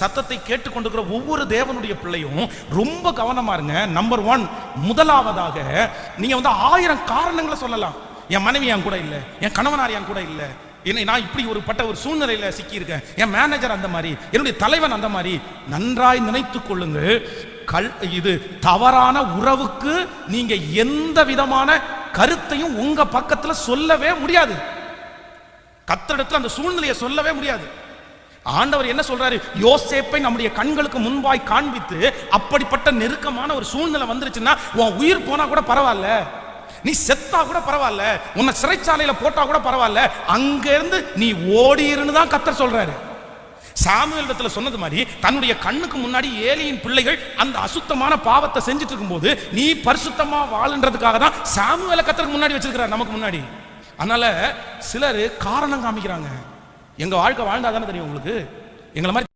சத்தத்தை கேட்டுக்கொண்டிருக்கிற ஒவ்வொரு தேவனுடைய பிள்ளையும் ரொம்ப கவனமா இருங்க. நம்பர் ஒன் முதலாவதாக நீங்க வந்து ஆயிரம் காரணங்களை சொல்லலாம். என் மனைவி என் கூட இல்லை என் கணவனார் என் கூட இல்லை. என்னை நான் இப்படி ஒரு பட்ட ஒரு சூழ்நிலையில சிக்கியிருக்கேன். என் மேனேஜர் அந்த மாதிரி என்னுடைய தலைவன் அந்த மாதிரி. நன்றாய் நினைத்து கொள்ளுங்க கல் இது தவறான உறவுக்கு நீங்க எந்த விதமான கருத்தையும் உங்க பக்கத்துல சொல்லவே முடியாது. கத்தடத்துல அந்த சூழ்நிலையை சொல்லவே முடியாது. ஆண்டவர் என்ன சொல்றாரு? யோசேப்பை நம்முடைய கண்களுக்கு முன்பாய் காண்பித்து அப்படிப்பட்ட நெருக்கமான ஒரு சூழ்நிலை வந்துருச்சுன்னா உன் உயிர் போனா கூட பரவாயில்ல. நீ செத்தா கூட பரவாயில்ல. உன்னை சிறைச்சாலையில போட்டா கூட பரவாயில்ல. அங்க இருந்து நீ ஓடிருன்னு தான் கத்தர் சொல்றாரு. சாமுவேல் இடத்துல சொன்னது மாதிரி தன்னுடைய கண்ணுக்கு முன்னாடி ஏலியின் பிள்ளைகள் அந்த அசுத்தமான பாவத்தை செஞ்சுட்டு இருக்கும்போது நீ பரிசுத்தமா வாழுன்றதுக்காக தான் சாமுவேல கத்தருக்கு முன்னாடி வச்சிருக்கிறார் நமக்கு முன்னாடி. அதனால சிலர் காரணம் காமிக்கிறாங்க. எங்க வாழ்க்கை வாழ்ந்தா தானே தெரியும் உங்களுக்கு? எங்களை மாதிரி